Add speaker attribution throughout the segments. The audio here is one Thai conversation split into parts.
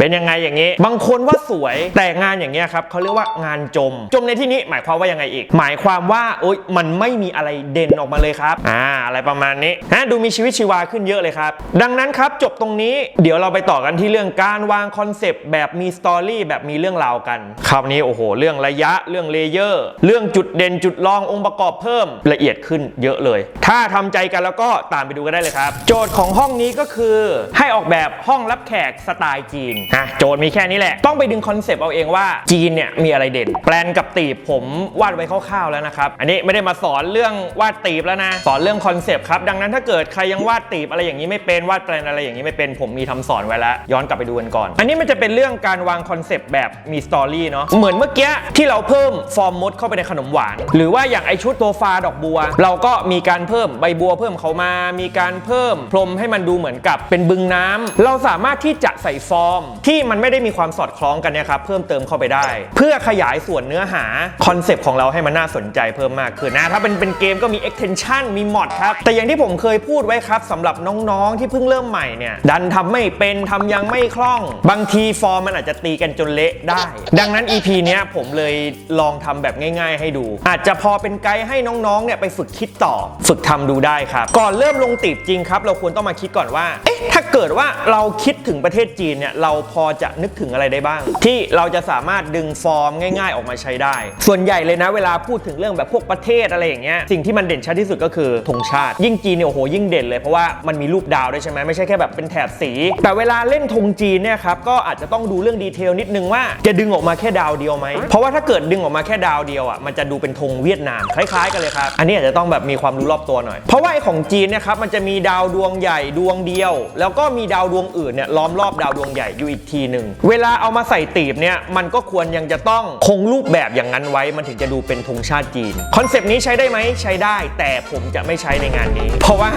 Speaker 1: เป็นยังไงอย่างนี้ บางคนว่าสวยแต่งานอย่างเงี้ยครับเขาเรียกว่างานจม จมในที่นี้หมายความว่ายังไงอีก หมายความว่าโอ๊ยมันไม่มีอะไรเด่นออกมาเลยครับอ่าอะไรประมาณนี้นะดูมีชีวิตชีวาขึ้นเยอะเลยครับ ดังนั้นครับจบตรงนี้เดี๋ยวเราไปต่อกันที่เรื่องการวางคอนเซปต์แบบมีสตอรี่แบบมีเรื่องราวกันคราวนี้โอ้โห เรื่องระยะเรื่องเลเยอร์เรื่องจุดเด่นจุดรององค์ประกอบเพิ่มละเอียดขึ้นเยอะเลย ถ้าทำใจกันแล้วก็ตามไปดูกันได้เลยครับ โจทย์ของห้องนี้ก็คือให้ออกแบบห้องรับแขกสไตล์จีนนะโจทย์มีแค่นี้แหละ ต้องไปดึงคอนเซปต์เอาเองว่าจีนเนี่ยมีอะไรเด่น แปลนกับตีบผมวาดไว้คร่าวๆแล้วนะครับ อันนี้ไม่ได้มาสอนเรื่องวาดตีบแล้วนะ สอนเรื่องคอนเซปต์ครับ ดังนั้นถ้าเกิดใครยังวาดตีบอะไรอย่างนี้ไม่เป็นวาดแปลนอะไรอย่างนี้ไม่เป็นผมมีทำสอนไว้แล้ว ย้อนกลับไปดูกันก่อน อันนี้มันจะเป็นเรื่องการวางคอนเซปต์แบบมีสตอรี่เนาะเหมือนเมื่อกี้ที่เราเพิ่มฟอร์มมดเข้าไปในขนมหวาน หรือว่าอย่างไอชุดตัวฟ้าดอกบัว เราก็มีการเพิ่มใบบัวเพิ่มเขามา มีการเพิ่มพรมให้มันดูเหมือนกับเป็นบึงน้ำเราสามารถที่จะใส่ฟอร์มที่มันไม่ได้มีความสอดคล้องกันนี่ยครับเพิ่มเติมเข้าไปได้ เพื่อขยายส่วนเนื้อหาคอนเซปต์ของเราให้มันน่าสนใจเพิ่มมากขึ้นนะถ้าเป็นเป็นเกมก็มี extension มี mod ครับ แต่อย่างที่ผมเคยพูดไว้ครับสำหรับน้องๆที่เพิ่งเริ่มใหม่เนี่ยดันทำไม่เป็นทำยังไม่คล่อง บางทีฟอร์มมันอาจจะตีกันจนเละได้ ดังนั้น EP เนี้ยผมเลยลองทำแบบง่าย ๆ ให้ดู อาจจะพอเป็นไกด์ให้น้องๆเนี่ยไปฝึกคิดต่อ ฝึกทำดูได้ครับ ก่อนเริ่มลงตีบจริงครับ เราควรต้องมาคิดก่อนว่าเอ๊ะถ้าเกิดว่าเราคิดถึงประเทศจีนเนี่ยเราพอจะนึกถึงอะไรได้บ้าง ที่เราจะสามารถดึงฟอร์มง่ายๆ ออกมาใช้ได้ ส่วนใหญ่เลยนะเวลาพูดถึงเรื่องแบบพวกประเทศอะไรอย่างเงี้ยสิ่งที่มันเด่นชัดที่สุดก็คือธงชาติ ยิ่งจีนเนี่ยโอ้โหยิ่งเด่นเลยเพราะว่ามันมีรูปดาวด้วยใช่ไหมไม่ใช่แค่แบบเป็นแถบสี แต่เวลาเล่นธงจีนเนี่ยครับก็อาจจะต้องดูเรื่องดีเทลนิดนึงว่าจะดึงออกมาแค่ดาวเดียวไหมเพราะว่าถ้าเกิดดึงออกมาแค่ดาวเดียวอะมันจะดูเป็นธงเวียดนามคล้ายๆกันเลยครับอันนี้อาจจะต้องแบบมีความรู้รอบตัวหน่อย เพราะว่าไอ้ของจีนเนี่ยครับมันจะมีดาวดวงใหญ่ดวงเดียว แล้วก็มีดาวดวงอื่นเนี่ยล้อมรอบดาวดวงใหญ่อยู่อีกทีหนึ่งเวลาเอามาใส่ตีบเนี่ยมันก็ควรยังจะต้องคงรูปแบบอย่างนั้นไว้มันถึงจะดูเป็นธงชาติจีนคอนเซปต์นี้ใช้ได้ไหมใช้ได้ แต่ผมจะไม่ใช้ในงานนี้ เพราะว่า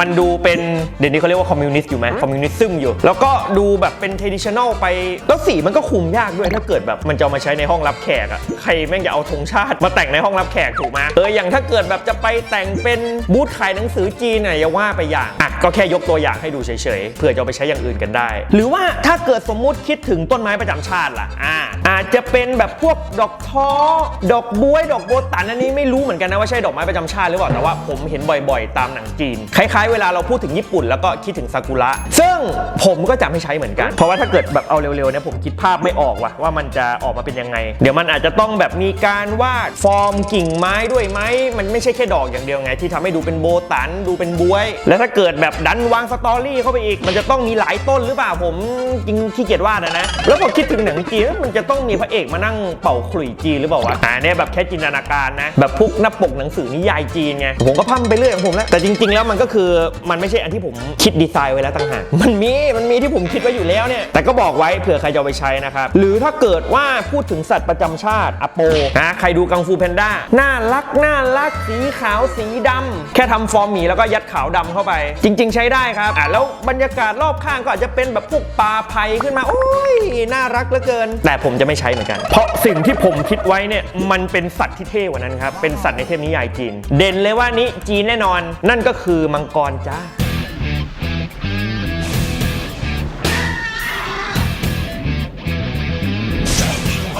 Speaker 1: มันดูเป็นเดี๋ยวนี้เขาเรียกว่าคอมมิวนิสต์อยู่ไหมคอมมิวนิสซึมอยู่ แล้วก็ดูแบบเป็นเทดิชัน a ลไปแล้วสีมันก็คุมยากด้วยถ้าเกิดแบบมันจะเอามาใช้ในห้องรับแขกอะใครแม่งจะเอาธงชาติมาแต่งในห้องรับแขกถูกไหมเอออย่างถ้าเกิดแบบจะไปแต่งเป็นบูธขายหนังสือจีนน่ะอย่าว่าไปอย่างอะก็แค่ยกตัวอย่างให้ดูเฉยๆเผื่อจะเอาไปใช้อย่างอื่นกันได้ หรือว่าถ้าเกิดสมมุติคิดถึงต้นไม้ประจำชาติล่ะอ่าอาจจะเป็นแบบพวกดอกท้อ ดอกบวยดอกโบตันอันนี้ไม่รู้เหมือนกันนะว่าใช่ดอกไม้ประจำชาติหรือเปล่าแต่ว่าผมเห็นบ่อยๆ ตามหนังจีน คล้ายๆ เวลาเราพูดถึงญี่ปุ่นแล้วก็คิดถึงซากุระซึ่งผมก็จะไม่ใช้เหมือนกัน เพราะว่าถ้าเกิดแบบเอาเร็วๆเนี่ยผมคิดภาพไม่ออกว่ะว่ามันจะออกมาเป็นยังไง เดี๋ยวมันอาจจะต้องแบบมีการวาดฟอร์มกิ่งไม้ด้วยไหมมันไม่ใช่แค่ดอกอย่างเดียวไง ที่ทำให้ดูเป็นโบตันดูเป็นบวย แล้วถ้าเกิดแบบดันวางสตอรี่เข้าไปอีก มันจะต้องมีหลายต้นหรือเปล่าผมจริงขี้เกียจวาดอะนะ แล้วพอคิดถึงหนังจีนมันจะต้องมีพระเอกมานั่งเป่าขลุ่ยจีนหรือเปล่าวะอ่าเนี่ยแบบแค่จินตนาการนะ แบบพวกหน้าปกหนังสือนิยายจีนไง ผมก็พั่มไปเรื่อยของผมแล้ว แต่จริง ๆ แล้วมันก็คือมันไม่ใช่อันที่ผมคิดดีไซน์ไว้แล้วต่างหาก มันมี มันมีที่ผมคิดไว้อยู่แล้วเนี่ย แต่ก็บอกไว้เผื่อใครจะเอาไปใช้นะครับ หรือถ้าเกิดว่าพูดถึงสัตว์ประจำชาติอโปนะใครดูกังฟูแพนด้า น่ารัก น่ารัก สีขาว สีดำแค่ทำฟอร์มหมีแล้วก็ยัดขาวดำเข้าไป จริง ๆ ใช้ได้ครับ อะแล้วบรรยากาศรอบข้างก็อาจจะเป็นแบบพวกปลาไผ่ขึ้นมาโอ้ยน่ารักเหลือเกิน แต่ผมจะไม่ใช้เหมือนกัน เพราะสิ่งที่ผมคิดไว้เนี่ยมันเป็นสัตว์ที่เท่กว่านั้นครับเป็นสัตว์ในเทพนิยายจีน เด่นเลยว่านี้จีนแน่นอน นั่นก็คือมังกรจ้า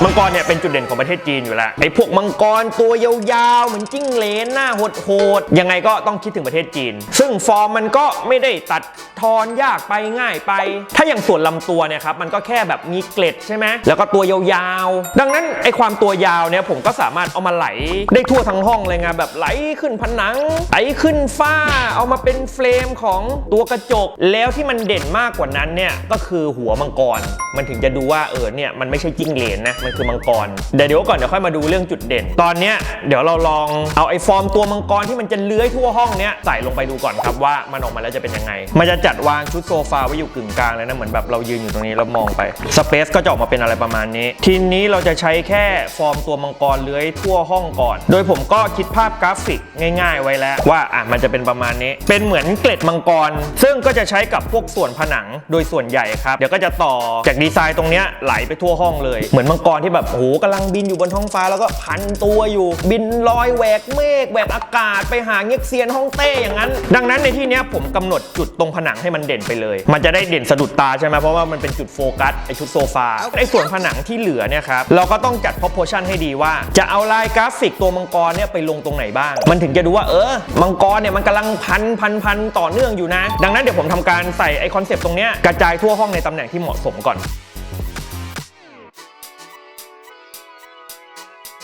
Speaker 1: มังกรเนี่ยเป็นจุดเด่นของประเทศจีนอยู่แล้วไอ้พวกมังกรตัวยาวๆ เหมือนจิ้งเหลนหน้าโหดๆยังไงก็ต้องคิดถึงประเทศจีน ซึ่งฟอร์มมันก็ไม่ได้ตัดทอนยากไปง่ายไป ถ้าอย่างส่วนลำตัวเนี่ยครับมันก็แค่แบบมีเกล็ดใช่ไหมแล้วก็ตัวยาวๆ ดังนั้นไอ้ความตัวยาวเนี่ยผมก็สามารถเอามาไหลได้ทั่วทั้งห้องเลยไงแบบไหลขึ้นผนังไหลขึ้นฝ้า เอามาเป็นเฟรมของตัวกระจก แล้วที่มันเด่นมากกว่านั้นเนี่ยก็คือหัวมังกร มันถึงจะดูว่าเออเนี่ยมันไม่ใช่จิ้งเหลนนะมันคือมังกรเดี๋ยวเดี๋ยวก่อนเดี๋ยวค่อยมาดูเรื่องจุดเด่น ตอนเนี้ยเดี๋ยวเราลองเอาไอ้ฟอร์มตัวมังกรที่มันจะเลื้อยทั่วห้องเนี้ยใส่ลงไปดูก่อนครับว่ามันออกมาแล้วจะเป็นยังไง มันจะจัดวางชุดโซฟาไว้อยู่กึ่งกลางเลยนะเหมือนแบบเรายืนอยู่ตรงนี้แล้วมองไปสเปซก็จะออกมาเป็นอะไรประมาณนี้ ทีนี้เราจะใช้แค่ฟอร์มตัวมังกรเลื้อยทั่วห้องก่อน โดยผมก็คิดภาพกราฟิกง่าย ๆ ไว้แล้วว่าอะมันจะเป็นประมาณนี้ เป็นเหมือนเกล็ดมังกร ซึ่งก็จะใช้กับพวกส่วนผนังโดยส่วนใหญ่ครับเดี๋ยวก็จะต่อจากดีไซน์ตรงเนี้ยไหลไปทั่วห้องเลยเหมือนมังกรรที่แบบโอ้โหกำลังบินอยู่บนท้องฟ้าแล้วก็พันตัวอยู่ บินลอยแหวกเมฆแหวกอากาศไปหาเง็กเซียนฮ่องเต้อย่างนั้น ดังนั้นในที่เนี้ยผมกำหนดจุดตรงผนังให้มันเด่นไปเลย มันจะได้เด่นสะดุดตาใช่ไหมเพราะว่ามันเป็นจุดโฟกัสไอชุดโซฟาไอส่วนผนังที่เหลือเนี่ยครับเราก็ต้องจัด proportion ให้ดีว่า จะเอาลายกราฟิกตัวมังกรเนี่ยไปลงตรงไหนบ้าง มันถึงจะดูว่าเออมังกรเนี่ยมันกำลังพันพันพันต่อเนื่องอยู่นะ ดังนั้นเดี๋ยวผมทำการใส่ไอคอนเซปต์ตรงเนี้ยกระจายทั่วห้องในตำแหน่งที่เหมาะสมก่อน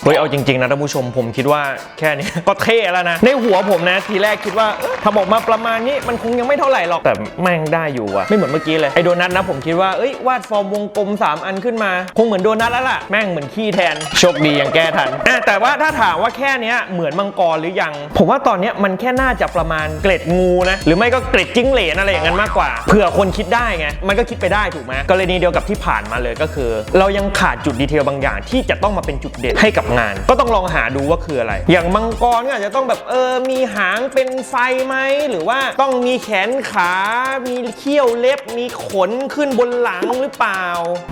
Speaker 1: เฮ้ยเอาจริงๆนะท่านผู้ชมผมคิดว่าแค่นี้ก็เท่แล้วนะ ในหัวผมนะทีแรกคิดว่าเอ้ยทำออกมาประมาณนี้มันคงยังไม่เท่าไหร่หรอกแต่แม่งได้อยู่อะไม่เหมือนเมื่อกี้เลยไอโดนัทนะผมคิดว่าเอ้ยวาดฟอร์มวงกลม 3 อันขึ้นมา คงเหมือนโดนัทแล้วล่ะแม่งเหมือนขี้แทนโชคดียังแก้ทันแต่ว่าถ้าถามว่าแค่นี้เหมือนมังกรหรือยัง ผมว่าตอนเนี้ยมันแค่น่าจะประมาณเกล็ดงูนะหรือไม่ก็เกล็ดจิ้งเหลนอะไรอย่างนั้นมากกว่าเผื่อคนคิดได้ไงมันก็คิดไปได้ถูกไหมกรณีเดียวกับที่ผ่านมาเลยก็คือ เรายังขาดจุดดีเทลบางอย่างที่จะต้องมาเป็นจุดเด่นให้กับงาน ก็ต้องลองหาดูว่าคืออะไร อย่างมังกรก็อาจจะต้องแบบเออมีหางเป็นไฟไหมหรือว่าต้องมีแขนขา มีเขี้ยวเล็บ มีขนขึ้นบนหลังหรือเปล่า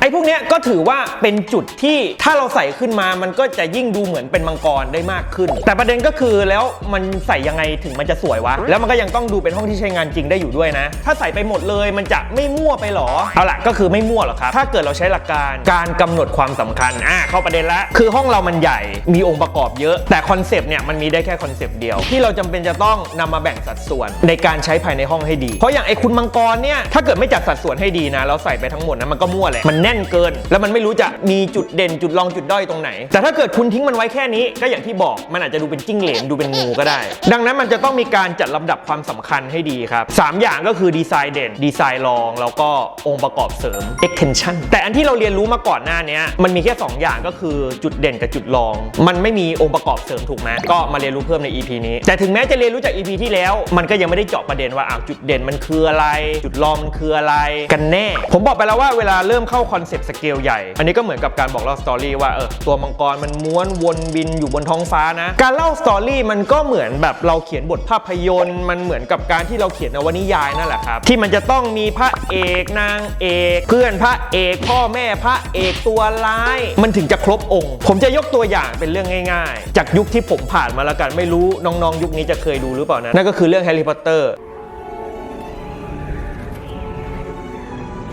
Speaker 1: ไอ้พวกเนี้ยก็ถือว่าเป็นจุดที่ถ้าเราใส่ขึ้นมามันก็จะยิ่งดูเหมือนเป็นมังกรได้มากขึ้น แต่ประเด็นก็คือแล้วมันใส่ยังไงถึงมันจะสวยวะ แล้วมันก็ยังต้องดูเป็นห้องที่ใช้งานจริงได้อยู่ด้วยนะ ถ้าใส่ไปหมดเลยมันจะไม่มั่วไปหรอ เอาล่ะก็คือไม่มั่วหรอกครับ ถ้าเกิดเราใช้หลักการการกำหนดความสำคัญ อะเข้าประเด็นละ คือห้องเรามันใหญ่มีองค์ประกอบเยอะ แต่คอนเซปต์เนี่ยมันมีได้แค่คอนเซปต์เดียว ที่เราจำเป็นจะต้องนำมาแบ่งสัดส่วนในการใช้ภายในห้องให้ดี เพราะอย่างไอ้คุณมังกรเนี่ยถ้าเกิดไม่จัดสัดส่วนให้ดีนะแล้วใส่ไปทั้งหมดนะมันก็มั่วแหละมันแน่นเกิน แล้วมันไม่รู้จะมีจุดเด่นจุดรองจุดด้อยตรงไหน แต่ถ้าเกิดคุณทิ้งมันไว้แค่นี้ก็อย่างที่บอกมันอาจจะดูเป็นจิ้งเหลนดูเป็นงูก็ได้ ดังนั้นมันจะต้องมีการจัดลำดับความสำคัญให้ดีครับสามอย่างก็คือดีไซน์เด่นดีไซน์รอง แล้วก็องค์ประกอบเสริม extension แต่อันที่เราเรียนรู้มาก่อนหน้านี้มันมีแค่ 2 อย่างก็คือจุดเด่นกับจุดรองมันไม่มีองค์ประกอบเสริมถูกไหมก็มาเรียนรู้เพิ่มใน EP นี้ แต่ถึงแม้จะเรียนรู้จาก EP ที่แล้ว มันก็ยังไม่ได้เจาะประเด็นว่าอ้าวจุดเด่นมันคืออะไร จุดรองมันคืออะไรกันแน่ ผมบอกไปแล้วว่าเวลาเริ่มเข้าคอนเซปต์สเกลใหญ่ อันนี้ก็เหมือนกับการบอกเล่าสตอรี่ว่าเออตัวมังกรมันม้วนวนบินอยู่บนท้องฟ้านะ การเล่าสตอรี่มันก็เหมือนแบบเราเขียนบทภาพยนตร์ มันเหมือนกับการที่เราเขียนนวนิยายนั่นแหละครับที่มันจะต้องมีพระเอกนางเอก เพื่อนพระเอก พ่อแม่พระเอกตัวร้าย มันถึงจะครบองค์ ผมจะยกตัวอย่างเป็นเรื่องง่ายๆ จากยุคที่ผมผ่านมาแล้วกัน ไม่รู้น้องๆ ยุคนี้จะเคยดูหรือเปล่านะ นั่นก็คือเรื่องแฮร์รี่พอตเตอร์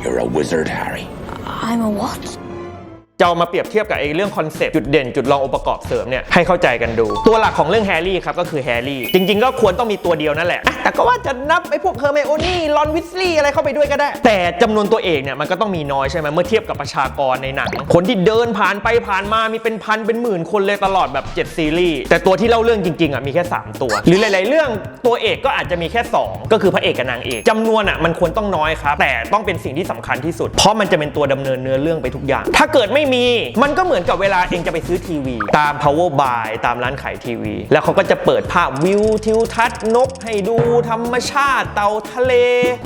Speaker 2: You're a wizard, Harry.
Speaker 3: I'm a what?
Speaker 1: จะเอามาเปรียบเทียบกับไอ้เรื่องคอนเซปต์จุดเด่นจุดรององค์ประกอบเสริมเนี่ยให้เข้าใจกันดู ตัวหลักของเรื่องแฮร์รี่ครับก็คือแฮร์รี่จริง ๆ ก็ควรต้องมีตัวเดียวนั่นแหละแต่ก็ว่าจะนับไอ้พวกเฮอร์ไมโอนี่ลอนวิสลีย์อะไรเข้าไปด้วยก็ได้ แต่จำนวนตัวเอกเนี่ยมันก็ต้องมีน้อยใช่ไหมเมื่อเทียบกับประชากรในหนังคนที่เดินผ่านไปผ่านมามีเป็นพันเป็นหมื่นคนเลยตลอดแบบ 7 ซีรีส์แต่ตัวที่เล่าเรื่องจริงๆอะมีแค่ 3 ตัว หรือหลาย ๆ เรื่องตัวเอกก็อาจจะมีแค่ 2 ก็คือพระเอกกับนางเอกจำนวนอะมันควรต้องน้อยครับแต่ต้องเป็นสิ่งที่สำคัญที่สุด เพราะมันจะเป็นตัวดำเนินเนื้อเรื่องไปทุกอย่าง ถ้าเกิดไม่มี มันก็เหมือนกับเวลาเองจะไปซื้อทีวี ตาม power buy ตามร้านขายทีวี แล้วเขาก็จะเปิดภาพวิวทิวทัศน์นกให้ดูธรรมชาติ เต่าทะเล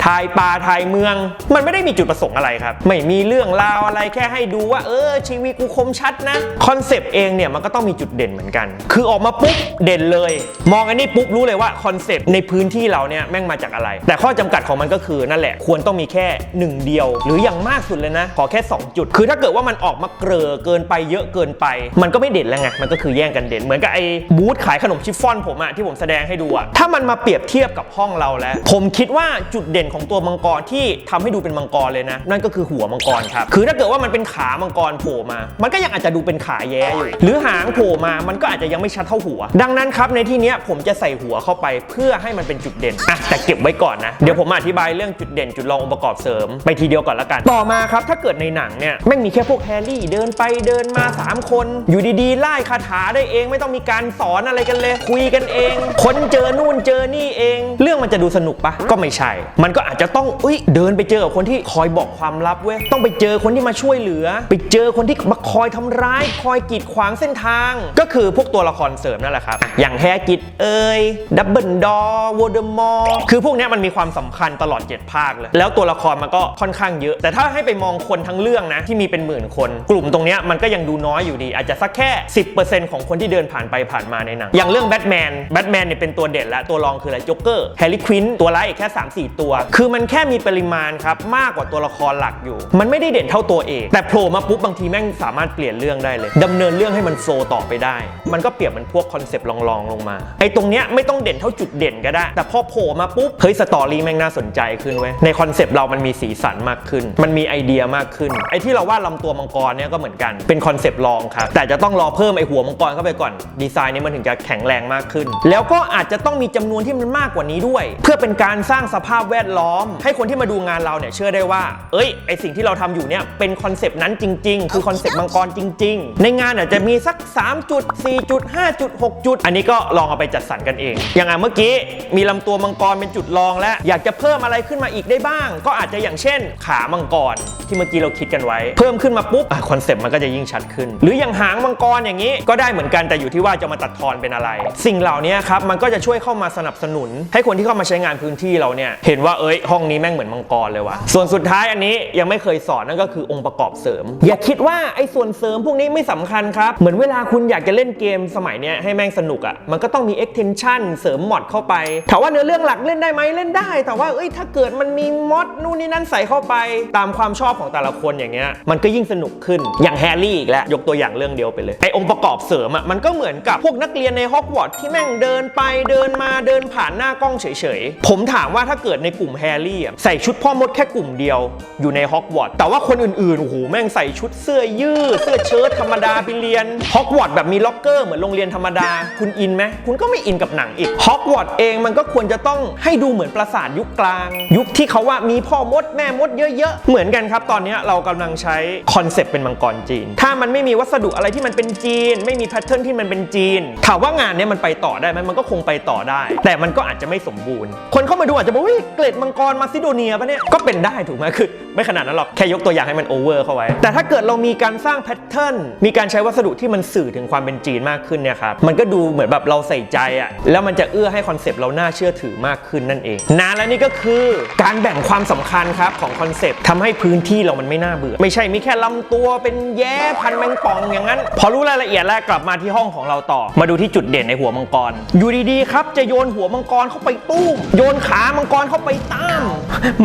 Speaker 1: ถ่ายป่าถ่ายเมือง มันไม่ได้มีจุดประสงค์อะไรครับ ไม่มีเรื่องราวอะไรแค่ให้ดูว่า เออ ชีวิตกูคมชัดนะคอนเซปต์เองเนี่ยมันก็ต้องมีจุดเด่นเหมือนกัน คือออกมาปุ๊บเด่นเลย มองอันนี้ปุ๊บรู้เลยว่าคอนเซปต์ในพื้นที่เราเนี่ยแม่งมาจากอะไร แต่ข้อจำกัดของมันก็คือนั่นแหละควรต้องมีแค่หนึ่งเดียว หรืออย่างมากสุดเลยนะ ขอแค่ 2 จุด คือถ้าเกิดว่ามันออกมาเกลือเกินไปเยอะเกินไป มันก็ไม่เด่นแล้วไงมันก็คือแย่งกันเด่น เหมือนกับไอ้บูธขายขนมชิฟฟ่อนผมอะที่ผมแสดงให้ดูอะถ้ามันมาเปรียบเทียบกับห้องเราแล้ว ผมคิดว่าจุดเด่นของตัวมังกรที่ทำให้ดูเป็นมังกรเลยนะ นั่นก็คือหัวมังกรครับคือถ้าเกิดว่ามันเป็นขามังกรโผล่มา มันก็ยังอาจจะดูเป็นขาแย้อยู่ หรือหางโผล่มามันก็อาจจะยังไม่ชัดเท่าหัว ดังนั้นครับในที่นี้ผมจะใส่หัวเข้าไปเพื่อให้มันเป็นจุดเด่นอะแต่เก็บไว้ก่อนนะเดี๋ยวผมอธิบายเรื่องจุดเด่นจุดรององค์ประกอบเสริม ไปทีเดียวก่อนละกัน ต่อมาครับถ้าเกิดในหนังเนี่ยแม่งมีแค่พวกแฮร์รี่เดินไปเดินมา 3 คน อยู่ดีๆไล่คาถาได้เองไม่ต้องมีการสอนอะไรกันเลย คุยกันเอง คนเจอนู่นเจอนี่เอง เรื่องมันจะดูสนุกปะก็ไม่ใช่ มันก็อาจจะต้องอุ้ยเดินไปเจอกับคนที่คอยบอกความลับเว้ยต้องไปเจอคนที่มาช่วยเหลือ ไปเจอคนที่มาคอยทำร้าย คอยกีดขวางเส้นทาง ก็คือพวกตัวละครเสริมนั่นแหละครับอะอย่างแฮกิตเอยดับเบิลดอวอเดมอร์คือพวกเนี้ยมันมีความสำคัญตลอด 7 ภาคเลยแล้วตัวละครมันก็ค่อนข้างเยอะ แต่ถ้าให้ไปมองคนทั้งเรื่องนะที่มีเป็นหมื่นคนกลุ่มตรงนี้มันก็ยังดูน้อยอยู่ดี อาจจะสักแค่ 10%ของคนที่เดินผ่านไปผ่านมาในหนัง อย่างเรื่องแบทแมนแบทแมนเนี่ยเป็นตัวเด่นและตัวรองคืออะไรจ็อกเกอร์แฮร์รี่ควินตัวร้ายอีกแค่ 3-4 ตัว คือมันแค่มีปริมาณครับมากกว่าตัวละครหลักอยู่ มันไม่ได้เด่นเท่าตัวเอกแต่โผล่มาปุ๊บบางทีแม่งสามารถเปลี่ยนเรื่องได้เลยดำเนินเรื่องให้มันโฟลว์ต่อไปได้ มันก็เปรียบเหมันพวกคอนเซปต์ลองๆลงมาไอ้ตรงเนี้ยไม่ต้องเด่นเท่าจุดเด่นก็ได้ แต่พอโผล่มาปุ๊บเฮ้ยสตอรี่แม่งน่าสนใจขึ้นเว้ยในคอนเซปต์เรามันมีสีสันมากขึ้น มันมีไอเดียมากขึ้นไอ้ที่เราว่าลำตัวมังกรเนี่ยก็เหมือนกัน เป็นคอนเซปต์ลองครับแต่จะต้องรอเพิ่มไอหัวมังกรเข้าไปก่อน ดีไซน์นี้มันถึงจะแข็งแรงมากขึ้น แล้วก็อาจจะต้องมีจำนวนที่มันมากกว่านี้ด้วย เพื่อเป็นการสร้างสภาพแวดล้อม ให้คนที่มาดูงานเราเนี่ยเชื่อได้ว่า เอ้ยไอสิ่งที่เราทำอยู่เนี่ยเป็นคอนเซปต์นั้นจริง ๆ คือคอนเซปต์มังกรจริง ๆ ในงานอาจจะมีสัก 3 จุด 4 จุด 5 จุด 6 จุด อันนี้ก็ลองเอาไปจัดสรรกันเอง อย่างอะเมื่อกี้มีลำตัวมังกรเป็นจุดรองแล้วอยากจะเพิ่มอะไรขึ้นมาอีกได้บ้าง ก็อาจจะอย่างเช่น ขามังกรที่เมื่อกี้เราคิดกันไว้ เพิ่มขึ้นมาปุ๊บคอนเซปต์มันก็จะยิ่งชัดขึ้น หรืออย่างหางมังกรอย่างนี้ก็ได้เหมือนกันแต่อยู่ที่ว่าจะมาตัดทอนเป็นอะไร สิ่งเหล่านี้ครับมันก็จะช่วยเข้ามาสนับสนุน ให้คนที่เข้ามาใช้งานพื้นที่เราเนี่ยเห็นว่าเอ้ยห้องนี้แม่งเหมือนมังกรเลยว่ะส่วนสุดท้ายอันนี้ยังไม่เคยสอนนั่นก็คือองค์ประกอบเสริม อย่าคิดว่าไอ้ส่วนเสริมพวกนี้ไม่สำคัญครับเหมือนเวลาคุณอยากจะเล่นเกมสมัยเนี้ยให้แม่งสนุกอะ่ะมันก็ต้องมี extension เสริมมอดเข้าไปถามว่าเนื้อเรื่องหลักเล่นได้ไหมเล่นได้ แต่ว่าเอ้ยถ้าเกิดมันมีมอดนู่นนี่นั่นใส่เข้าไป ตามความชอบของแต่ละคนอย่างเงี้ยมันก็ยิ่งสนุกขึ้นอย่างแฮร์รี่อีกแล้วยกตัวอย่างเรื่องเดียวไปเลยไอองค์ประกอบเสริมอะ่ะมันก็เหมือนกับพวกนักเรียนในฮอกวอตส์ที่แม่งเดินไปเดินมาเดินผ่านหน้ากล้องเฉยๆ ผมถามว่าถ้าเกิดในกลุ่มแฮร์รี่อะใส่ชุดพ่อมดแค่กลุ่มเดียวอยู่ในฮอกวอตส์แต่ว่าคนอื่นๆโอ้โหแม่งใส่ชุดเสื้อยืดเสื้อเชิ้ตธรรมดาไปเรียนฮอกวอตส์แบบมีล็อกเกอร์เหมือนโรงเรียนธรรมดา คุณอินไหมคุณก็ไม่อินกับหนังอีกฮอกวอตส์เองมันก็ควรจะต้องให้ดูเหมือนปราสาทยุคกลาง ยุคที่เขาว่ามีพ่อมดแม่มดเยอะๆเหมือนกันครับ ตอนนี้เรากำลังใช้คอนเซปต์เป็นมังกรจีน ถ้ามันไม่มีวัสดุอะไรที่มันเป็นจีน ไม่มีแพทเทิร์นที่มันเป็นจีน ถามว่างานนี้มันไปต่อได้ไหมมันก็คงไปต่อได้ แต่มันก็อาจจะไม่สมบูรณ์ คนเข้ามาดูอาจจะบอกว่าเกรดมังกรมาซิโดเนียปะเนี่ยก็เป็นได้ถูกไหมคือ ไม่ขนาดนั้นหรอก แค่ยกตัวอย่างให้มันโอเวอร์เข้าไว้ แต่ถ้าเกิดเรามีการสร้างแพทเทิร์นมีการใช้วัสดุที่มันสื่อถึงความเป็นจีนมากขึ้นเนี่ยครับมันก็ดูเหมือนแบบเราใส่ใจอะแล้วมันจะเอื้อให้คอนเซปต์เราน่าเชื่อถือมากขึ้นนั่นเองนะและนี่ก็คือการแบ่งความสำคัญครับของคอนเซปต์ทำให้พื้นที่เรามันไม่น่าเบื่อ ไม่ใช่มีแค่ลำตัวเป็นแย้พันแมงป่องอย่างนั้น พอรู้รายละเอียดแล้วกลับมาที่ห้องของเราต่อ มาดูที่จุดเด่นในหัวมังกร อยู่ดีๆครับจะโยนหัวมังกรเข้าไปตุ้มโยนขามังกรเข้าไปตั้ม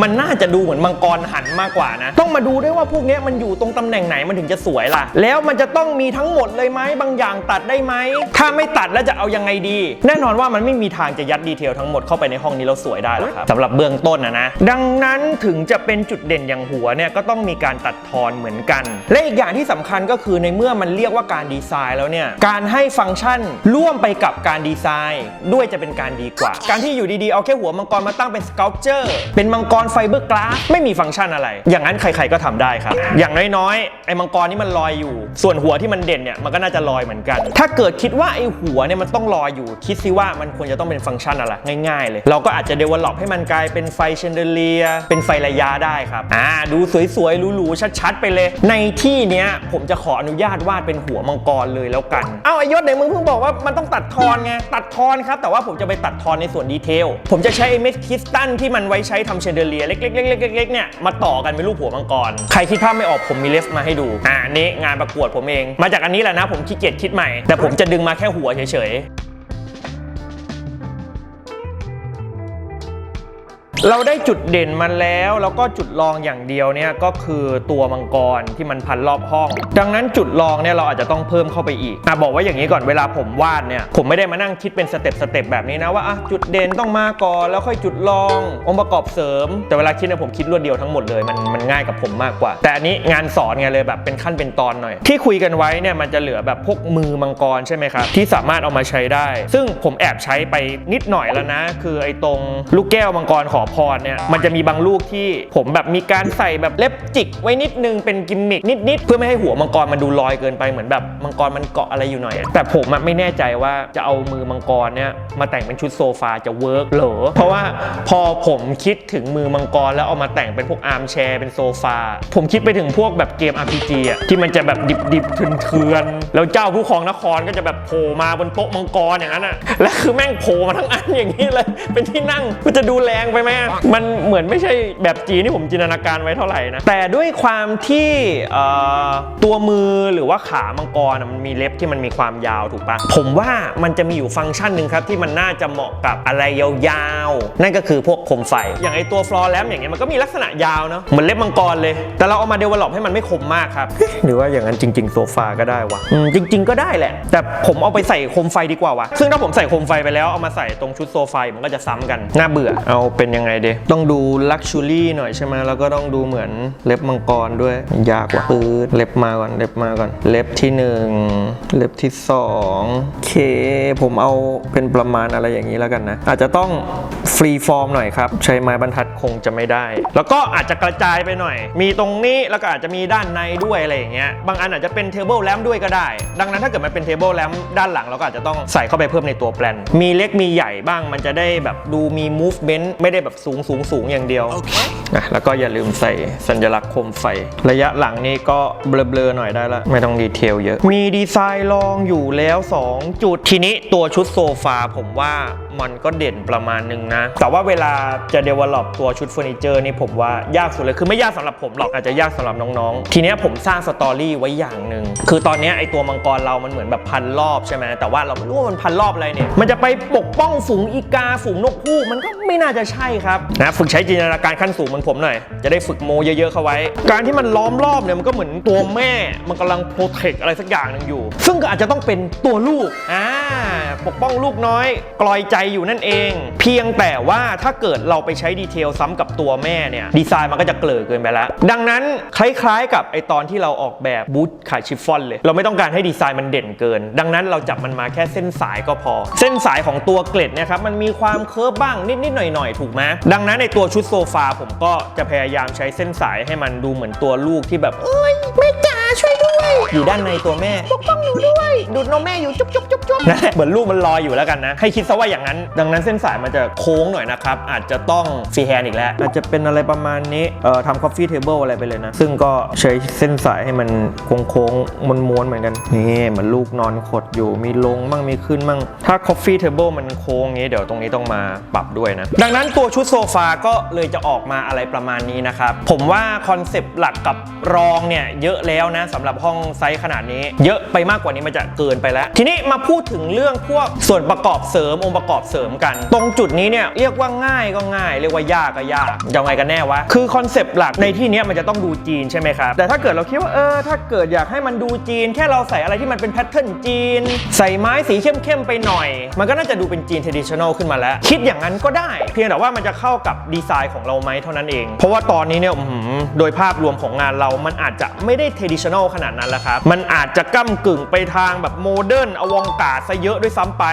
Speaker 1: มันน่าจะดูเหมือนมังกรหันมากกว่านะ ต้องมาดูด้วยว่าพวกเนี้ยมันอยู่ตรงตำแหน่งไหนมันถึงจะสวยล่ะ แล้วมันจะต้องมีทั้งหมดเลยไหมบางอย่างตัดได้ไหมถ้าไม่ตัดแล้วจะเอายังไงดี แน่นอนว่ามันไม่มีทางจะยัดดีเทลทั้งหมดเข้าไปในห้องนี้แล้วสวยได้หรอกครับสำหรับเบื้องต้นนะนะดังนั้นถึงจะเป็นจุดเด่นอย่างหัวเนี่ยก็ต้องมีการตัดทอนเหมือนกัน และอีกอย่างที่สำคัญก็คือในเมื่อมันเรียกว่าการดีไซน์แล้วเนี่ยการให้ฟังก์ชันร่วมไปกับการดีไซน์ด้วยจะเป็นการดีกว่า การที่อยู่ดีๆเอาแค่หัวมังกรมาตั้งเป็นส c ล p เจอร์เป็นมังกรไฟเบอร์กลาสไม่มีฟังก์ชันอะไรอย่างนั้นใครๆก็ทำได้ครับ อย่างน้อยๆ ไอ้มังกรนี่มันลอยอยู่ ส่วนหัวที่มันเด่นเนี่ยมันก็น่าจะลอยเหมือนกัน ถ้าเกิดคิดว่าไอ้หัวเนี่ยมันต้องลอยอยู่ คิดซิว่ามันควรจะต้องเป็นฟังก์ชันอะไรง่ายๆ เลย เราก็อาจจะเดเวล็อปให้มันกลายเป็นไฟเชนเดเลียเป็นไฟระยะได้ครับ อ่า ดูสวยๆหรูๆชัดๆ ไปเลย ในที่เนี้ยผมจะขออนุญาตวาดเป็นหัวมังกรเลยแล้วกัน เอ้าไอยศไหนมึงเพิ่งบอกว่ามันต้องตัดทอนไงตัดทอนครับแต่ว่าผมจะไปตัดทอนในส่วนดีเทลผมจะใช้ไอ้เม็ดคริสตัลที่มันไว้ใช้ทำเชนเดเลียเล็กๆๆๆๆเนี่ยมาต่อกันเป็นรูปหัวมังกร ใครคิดภาพไม่ออกผมมีเลฟมาให้ดู อ่าอันนี้งานประกวดผมเอง มาจากอันนี้แหละนะผมขี้เกียจคิดใหม่ แต่ผมจะดึงมาแค่หัวเฉยๆ เราได้จุดเด่นมาแล้ว แล้วก็จุดรองอย่างเดียวเนี่ยก็คือตัวมังกรที่มันพันรอบห้อง ดังนั้นจุดรองเนี่ยเราอาจจะต้องเพิ่มเข้าไปอีกอะบอกว่าอย่างนี้ก่อนเวลาผมวาดเนี่ยผมไม่ได้มานั่งคิดเป็นสเต็ปสเต็ปแบบนี้นะว่าอะจุดเด่นต้องมาก่อนแล้วค่อยจุดรององค์ประกอบเสริม แต่เวลาคิดเนี่ยผมคิดรวดเดียวทั้งหมดเลยมันมันง่ายกับผมมากกว่า แต่อันนี้งานสอนไงเลยแบบเป็นขั้นเป็นตอนหน่อย ที่คุยกันไว้เนี่ยมันจะเหลือแบบพวกมือมังกรใช่ไหมครับที่สามารถเอามาใช้ได้ ซึ่งผมแอบใช้ไปนิดหน่อยแล้วนะ คือไอ้ตรงลูกแก้วมังกรขอพรเนี่ยมันจะมีบางลูกที่ผมแบบมีการใส่แบบเล็บจิกไว้นิดนึงเป็นกิมมิกนิดๆเพื่อไม่ให้หัวมังกรมันดูลอยเกินไปเหมือนแบบมังกรมันเกาะอะไรอยู่หน่อย แต่ผมไม่แน่ใจว่าจะเอามือมังกรเนี่ยมาแต่งเป็นชุดโซฟาจะเวิร์กหรอเพราะว่าพอผมคิดถึงมือมังกรแล้วเอามาแต่งเป็นพวกอาร์มแชร์เป็นโซฟาผมคิดไปถึงพวกแบบเกม RPG อะที่มันจะแบบดิบๆเถื่อนๆแล้วเจ้าผู้ครองนครก็จะแบบโผล่มาบนโต๊ะมังกรอย่างนั้นอะและคือแม่งโผล่มาทั้งอันอย่างนี้เลย เป็นที่นั่งมันจะดูแรงไปไหมมันเหมือนไม่ใช่แบบจีนที่ผมจินตนาการไว้เท่าไหร่นะ แต่ด้วยความที่เอ่อตัวมือหรือว่าขามังกรอะมันมีเล็บที่มันมีความยาวถูกปะผมว่ามันจะมีอยู่ฟังก์ชันหนึ่งครับที่มันน่าจะเหมาะกับอะไรยาวๆ นั่นก็คือพวกโคมไฟ อย่างไอตัวฟลอร์แลมอย่างเงี้ยมันก็มีลักษณะยาวเนาะเหมือนเล็บมังกรเลย แต่เราเอามาเดเวลลอปให้มันไม่คมมากครับ หรือว่าอย่างนั้นจริง ๆ โซฟาก็ได้วะอืมจริง ๆ ก็ได้แหละ แต่ผมเอาไปใส่โคมไฟดีกว่าวะซึ่งถ้าผมใส่โคมไฟไปแล้วเอามาใส่ตรงชุดโซฟามันก็จะซ้ำกันน่าเบื่อเอาเป็นยังไงเดต้องดูลักชูรี่หน่อยใช่ไหมแล้วก็ต้องดูเหมือนเล็บมังกรด้วย ยากว่ะปืดเล็บมาก่อนเล็บมาก่อน เล็บที่หนึ่งเล็บที่สองโอเค ผมเอาเป็นประมาณอะไรอย่างนี้แล้วกันนะ อาจจะต้องฟรีฟอร์มหน่อยครับ ใช้ไม้บรรทัดคงจะไม่ได้ แล้วก็อาจจะกระจายไปหน่อย มีตรงนี้แล้วก็อาจจะมีด้านในด้วยอะไรอย่างเงี้ยบางอันอาจจะเป็นเทเบิลแลมด้วยก็ได้ ดังนั้นถ้าเกิดมันเป็นเทเบิลแลมด้านหลังเราก็อาจจะต้องใส่เข้าไปเพิ่มในตัวแปลนมีเล็กมีใหญ่บ้างมันจะได้แบบดูมี movement ไม่ได้แบบสูงสูงสูงอย่างเดียวนะแล้วก็อย่าลืมใส่สัญลักษณ์โคมไฟ ระยะหลังนี่ก็เบลอๆหน่อยได้ละไม่ต้องดีเทลเยอะ มีดีไซน์รองอยู่แล้ว 2 จุดทีนี้ตัวชุดโซฟาผมว่ามันก็เด่นประมาณนึงนะ แต่ว่าเวลาจะ develop ตัวชุดเฟอร์นิเจอร์นี่ผมว่ายากสุดเลย คือไม่ยากสำหรับผมหรอกอาจจะยากสำหรับน้องๆ ทีเนี้ยผมสร้างสตอรี่ไว้อย่างหนึ่งคือตอนเนี้ยไอตัวมังกรเรามันเหมือนแบบพันรอบใช่ไหมแต่ว่าเราไม่รู้ว่ามันพันรอบอะไรเนี่ยมันจะไปปกป้องฝูงอีกาฝูงนกฮูกมันก็ไม่น่าจะใช่ครับนะฝึกใช้จินตนาการขั้นสูงเหมือนผมหน่อย จะได้ฝึกโมเยอะๆเข้าไว้ การที่มันล้อมรอบเนี่ยมันก็เหมือนตัวแม่ มันกำลังโปรเทคอะไรสักอย่างหนึ่งอยู่ ซึ่งก็อาจจะต้องเป็นตัวลูกอ่าปกป้องลูกน้อย กลอยใจอยู่นั่นเอง เพียงแต่ว่าถ้าเกิดเราไปใช้ดีเทลซ้ำกับตัวแม่เนี่ยดีไซน์มันก็จะเกลือเกินไปแล้ว ดังนั้นคล้ายๆ กับไอตอนที่เราออกแบบบูทขายชิฟฟ่อนเลย เราไม่ต้องการให้ดีไซน์มันเด่นเกิน ดังนั้นเราจับมันมาแค่เส้นสายก็พอ เส้นสายของตัวเกล็ดเนี่ยครับมันมีความเคิร์ฟบ้างนิดๆหน่อยๆ ถูกไหมดังนั้นในตัวชุดโซฟาผมก็จะพยายามใช้เส้นสายให้มันดูเหมือนตัวลูกที่แบบเอ้ย อยู่ด้านในตัวแม่ปกป้องหนูด้วย ดูดนมแม่อยู่จุ๊บจุ๊บจุ๊บจุ๊บนั่นแหละเหมือนลูกมันลอยอยู่แล้วกันนะ ให้คิดซะว่าอย่างนั้น ดังนั้นเส้นสายมันจะโค้งหน่อยนะครับ อาจจะต้องฟรีแฮนด์อีกแล้ว อาจจะเป็นอะไรประมาณนี้ เอ่อทำคอฟฟี่เทเบิลอะไรไปเลยนะ ซึ่งก็ใช้เส้นสายให้มันโค้งๆม้วนๆเหมือนกัน นี่เหมือนลูกนอนขดอยู่ มีลงมั่งมีขึ้นมั่ง ถ้าคอฟฟี่เทเบิลมันโค้งอย่างนี้เดี๋ยวตรงนี้ต้องมาปรับด้วยนะ ดังนั้นตัวชุดโซฟาก็เลยจะออกมาอะไรประมาณนี้นะครับ ผมว่าคอนเซปต์หลักกับรองเนี่ยเยอะแล้วนะสำหรับห้องไซส์ขนาดนี้ เยอะไปมากกว่านี้มันจะเกินไปแล้ว ทีนี้มาพูดถึงเรื่องพวกส่วนประกอบเสริมองค์ประกอบเสริมกัน ตรงจุดนี้เนี่ยเรียกว่าง่ายก็ง่าย เรียกว่ายากก็ยากยังไงกันแน่วะคือคอนเซปต์หลักในที่นี้มันจะต้องดูจีนใช่ไหมครับแต่ถ้าเกิดเราคิดว่าเออถ้าเกิดอยากให้มันดูจีน แค่เราใส่อะไรที่มันเป็นแพทเทิร์นจีน ใส่ไม้สีเข้มๆไปหน่อย มันก็น่าจะดูเป็นจีน traditional ขึ้นมาแล้ว คิดอย่างนั้นก็ได้ เพียงแต่ว่ามันจะเข้ากับดีไซน์ของเราไหมเท่านั้นเอง เพราะว่าตอนนี้เนี่ยโดยภาพรวมของงานเรามันอาจจะไม่ได้ traditional ขนาดนั้นแล้วครับมันอาจจะก้ากึ่งไปทางแบบโมเดิร์นอวองการ์ดซะเยอะด้วยซ้ำไป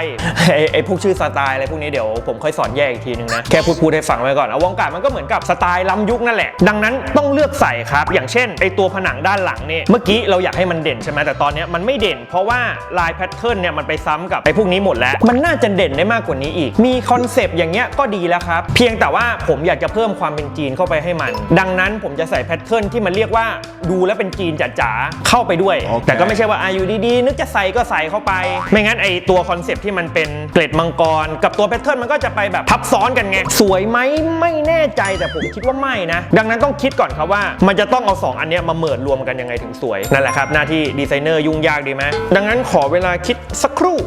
Speaker 1: ไอ้ไอ้พวกชื่อสไตล์อะไรพวกนี้เดี๋ยวผมค่อยสอนแยกอีกทีนึงนะ แค่พูดพูดให้ฟังไว้ก่อนอวองการ์ดมันก็เหมือนกับสไตล์ล้ำยุคนั่นแหละ ดังนั้นต้องเลือกใส่ครับ อย่างเช่นไอ้ตัวผนังด้านหลังเนี่ยเมื่อกี้เราอยากให้มันเด่นใช่ไหมแต่ตอนเนี้ยมันไม่เด่น เพราะว่าลายแพทเทิร์นเนี่ยมันไปซ้ำกับไอ้พวกนี้หมดแล้ว มันน่าจะเด่นได้มากกว่านี้อีก มีคอนเซปต์อย่างเงี้ยก็ดีแล้วครับ เพียงแต่ว่าผมอยากจะเพิ่มความเป็นจีนเข้าไปให้มัน ดังนั้นผมจะใส่แพทเทิร์นที่มันเรียกว่าดูแล้วเป็นจีนจ๋าๆเข้าไปด้วย
Speaker 2: โอเค
Speaker 1: แต่ก็ไม่ใช่ว่าอาอยู่ดีๆ นึกจะใส่ก็ใส่เข้าไป ไม่งั้นไอตัวคอนเซปต์ที่มันเป็นเกล็ดมังกร กับตัวแพทเทิร์นมันก็จะไปแบบทับซ้อนกันไง สวยไหมไม่แน่ใจแต่ผมคิดว่าไม่นะ ดังนั้นต้องคิดก่อนครับว่า มันจะต้องเอา 2 อันเนี้ยมาเมิร์รวมกันยังไงถึงสวยนั่นแหละครับหน้าที่ดีไซเนอร์ยุ่งยากดีไหมดังนั้นขอเวลาคิดสักครู่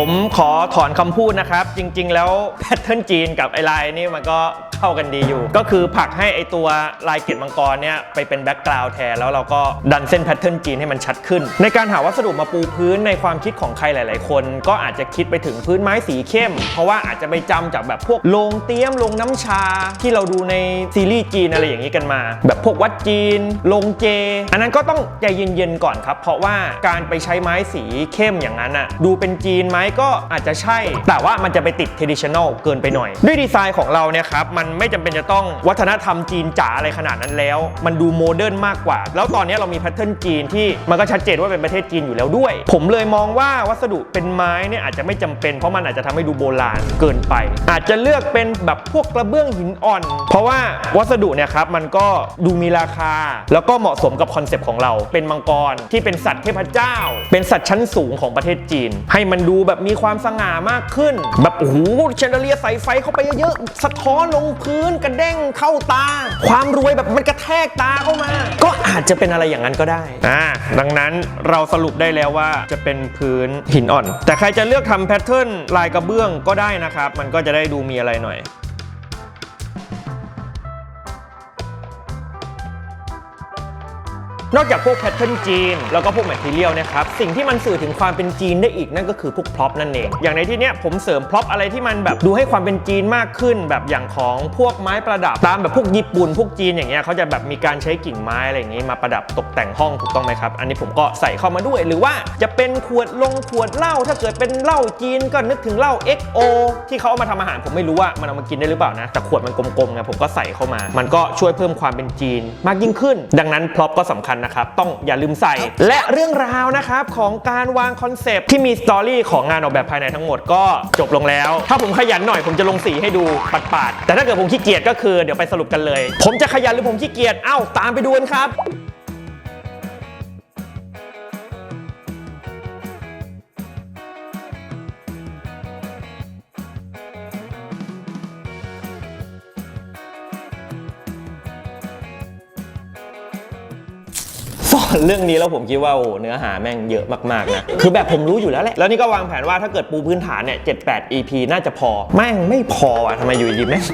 Speaker 1: ผมขอถอนคำพูดนะครับ จริง ๆ แล้วแพทเทิร์นจีนกับไอลายนี่มันก็เข้ากันดีอยู่ ก็คือผลักให้ไอตัวลายเกล็ดมังกรเนี่ยไปเป็นแบ็กกราวด์แทนแล้วเราก็ดันเส้นแพทเทิร์นจีนให้มันชัดขึ้น ในการหาวัสดุมาปูพื้นในความคิดของใครหลาย ๆ คน ก็อาจจะคิดไปถึงพื้นไม้สีเข้ม เพราะว่าอาจจะไปจำจากแบบพวกโรงเตี้ยมโรงน้ำชา ที่เราดูในซีรีส์จีนอะไรอย่างนี้กันมา แบบพวกวัดจีนโรงเจ อันนั้นก็ต้องใจเย็นๆก่อนครับ เพราะว่าการไปใช้ไม้สีเข้มอย่างนั้นอะดูเป็นจีนไหมก็อาจจะใช่ แต่ว่ามันจะไปติด traditional เกินไปหน่อย ด้วยดีไซน์ของเราเนี่ยครับ มันไม่จำเป็นจะต้องวัฒนธรรมจีนจ๋าอะไรขนาดนั้นแล้ว มันดูโมเดิร์นมากกว่า แล้วตอนนี้เรามีแพทเทิร์นจีนที่มันก็ชัดเจนว่าเป็นประเทศจีนอยู่แล้วด้วย ผมเลยมองว่าวัสดุเป็นไม้เนี่ยอาจจะไม่จำเป็น เพราะมันอาจจะทำให้ดูโบราณเกินไป อาจจะเลือกเป็นแบบพวกกระเบื้องหินอ่อน เพราะว่าวัสดุเนี่ยครับมันก็ดูมีราคา แล้วก็เหมาะสมกับคอนเซปต์ของเรา เป็นมังกรที่เป็นสัตว์เทพเจ้า เป็นสัตว์ชั้นสูงของประเทศจีน ให้มันดูแบบแบบมีความสง่ามากขึ้น แบบโอ้โหเชนเดเลียใส่ไฟเข้าไปเยอะๆสะท้อนลงพื้นกระเด้งเข้าตา ความรวยแบบมันกระแทกตาเข้ามา ก็อาจจะเป็นอะไรอย่างนั้นก็ได้อ่าดังนั้นเราสรุปได้แล้วว่าจะเป็นพื้นหินอ่อน แต่ใครจะเลือกทำแพทเทิร์นลายกระเบื้องก็ได้นะครับ มันก็จะได้ดูมีอะไรหน่อย นอกจากพวกแพทเทิร์นจีน แล้วก็พวกแมทเทียลนะครับ สิ่งที่มันสื่อถึงความเป็นจีนได้อีกนั่นก็คือพวกพร็อพนั่นเอง อย่างในที่เนี้ยผมเสริมพร็อพอะไรที่มันแบบดูให้ความเป็นจีนมากขึ้น แบบอย่างของพวกไม้ประดับตามแบบพวกญี่ปุ่น พวกจีนอย่างเงี้ยเขาจะแบบมีการใช้กิ่งไม้อะไรอย่างงี้มาประดับตกแต่งห้องถูกต้องไหมครับ อันนี้ผมก็ใส่เข้ามาด้วย หรือว่าจะเป็นขวดลงขวดเหล้าถ้าเกิดเป็นเหล้าจีนก็นึกถึงเหล้า XO ที่เขาเอามาทำอาหารผมไม่รู้ว่ามันเอามากินได้หรือเปล่านะแต่ขวดมันกลมๆไงผมก็ใส่เข้ามา มันก็ช่วยเพิ่มความเป็นจีนมากยิ่งขึ้น ดังนั้นพร็อพก็สำคัญนะครับต้องอย่าลืมใส่ และเรื่องราวนะครับของการวางคอนเซปต์ที่มีสตอรี่ของงานออกแบบภายในทั้งหมดก็จบลงแล้ว ถ้าผมขยันหน่อยผมจะลงสีให้ดูปัดๆแต่ถ้าเกิดผมขี้เกียจก็คือเดี๋ยวไปสรุปกันเลย ผมจะขยันหรือผมขี้เกียจเอ้าตามไปดูกันครับ อนเรื่องนี้แล้วผมคิดว่าโอ้เนื้อหาแม่งเยอะมากๆนะคือแบบผมรู้อยู่แล้วแหละแล้วนี่ก็วางแผนว่าถ้าเกิดปูพื้นฐานเนี่ยเจ็ดแปด EP น่าจะพอแม่งไม่พออะทำไมอยู่ดีแม่ง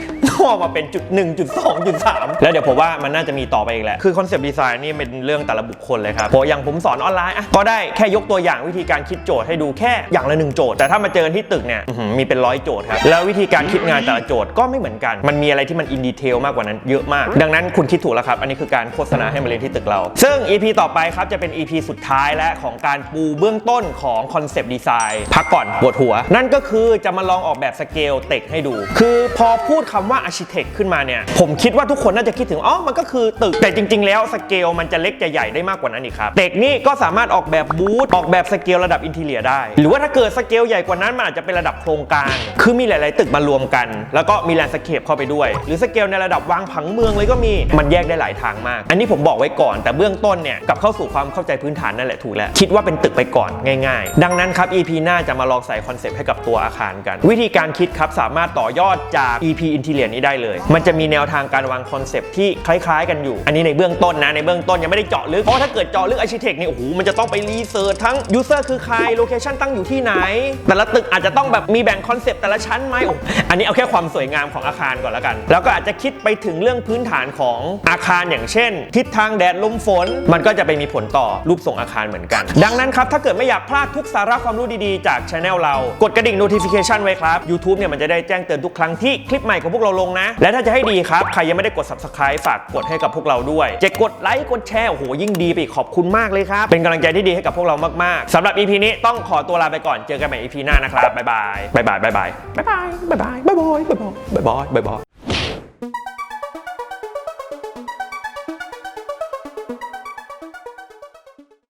Speaker 1: งอมาเป็นจุด1จุด2จุด3แล้วเดี๋ยวผมว่ามันน่าจะมีต่อไปอีกแหละ คือคอนเซปต์ดีไซน์นี่เป็นเรื่องแต่ละบุคคลเลยครับโหอย่างผมสอนออนไลน์อะก็ได้แค่ยกตัวอย่างวิธีการคิดโจทย์ให้ดูแค่อย่างละหนึ่งโจทย์ แต่ถ้ามาเจอที่ตึกเนี่ยมีเป็นร้อยโจทย์ครับ แล้ววิธีการคิดงานแต่ละโจทย์ก็ไม่เหมือนกัน มันมีอะไรที่มันอินดีเทลมากกว่านั้นเยอะมาก ดังนั้นคุณคิดถูกแล้วครับ อันนี้คือการโฆษณาให้มาเรียนที่ตึกเรา ซึ่ง EP ต่อไปครับจะเป็น EP สุดท้ายและของการปูเบื้องต้นของคอนเซปต์ดีไซน์พักก่อนปวดหัว นั่นก็คือจะมาลองออกแบบสเกลเต็กให้ดู คือพอพูดคำว่า Architect ขึ้นมาเนี่ย ผมคิดว่าทุกคนน่าจะคิดถึง อ๋อ มันก็คือตึก แต่จริง ๆ แล้วสเกลมันจะเล็กจะใหญ่ได้มากกว่านั้นอีกครับเต็กนี่ก็สามารถออกแบบบูธออกแบบสเกลระดับอินทีเลียได้ หรือว่าถ้าเกิดสเกลใหญ่กว่านั้นมันอาจจะเป็นระดับโครงการ คือมีหลาย ๆ ตึกมารวมกัน แล้วก็มีแลนด์สเคปเข้าไปด้วย หรือสเกลในระดับวางผังเมืองเลยก็มี มันแยกได้หลายทางมาก อันนี้ผมบอกไว้ก่อน แต่เบื้องต้นเนี่ยกับเข้าสู่ความเข้าใจพื้นฐานนั่นแหละถูกแล้ว คิดว่าเป็นตึกไปก่อนง่าย ๆ ดังนั้นครับ EP หน้าจะมาลองใส่คอนเซปต์ให้กับตัวอาคารกัน วิธีการคิดครับสามารถต่อยอดจาก EP Interior นี้ได้เลย มันจะมีแนวทางการวางคอนเซปต์ที่คล้ายๆ กันอยู่ อันนี้ในเบื้องต้นนะในเบื้องต้นยังไม่ได้เจาะลึกเพราะถ้าเกิดเจาะลึก Architect นี่ยโอ้โหมันจะต้องไปรีเสิร์ชทั้ง User คือใครโลเคชันตั้งอยู่ที่ไหน แต่ละตึกอาจจะต้องแบบมีแบ่งคอนเซปต์แต่ละชั้นไหมโอ้อันนี้เอาแค่ความสวยงามของอาคารก่อนแล้วกัน แล้วก็อาจจะคิดไปถึงเรื่องพื้นฐานของอาคารอย่างเช่น ทิศทางแดดลมฝน มันก็จะไปมีผลต่อรูปทรงอาคารเหมือนกัน ดังนั้นครับถ้าเกิดไม่อยากพลาดทุกสาระความรู้ดีๆ จากช anel เรากดกระดิ่ง notification ไว้ครับ YouTube เนี่ยมันจะได้แจ้งเตือนทุกครั้งที่คลิปใหม่ของพวกเราลงนะ และถ้าจะให้ดีครับ ใครยังไม่ได้กด subscribe ฝากกดให้กับพวกเราด้วย จะกดไลค์กดแชร์โอ้โหยิ่งดีไปอีกขอบคุณมากเลยครับ เป็นกำลังใจที่ดีให้กับพวกเรามากๆสำหรับ EP นี้ต้องขอตัวลาไปก่อนเจอกันใหม่ EP หน้านะครับบ๊ายบายบ๊ายบายบ๊ายบายบ๊ายบายบ๊ายบายบ๊ายบายบ๊ายบายบ๊ายบาย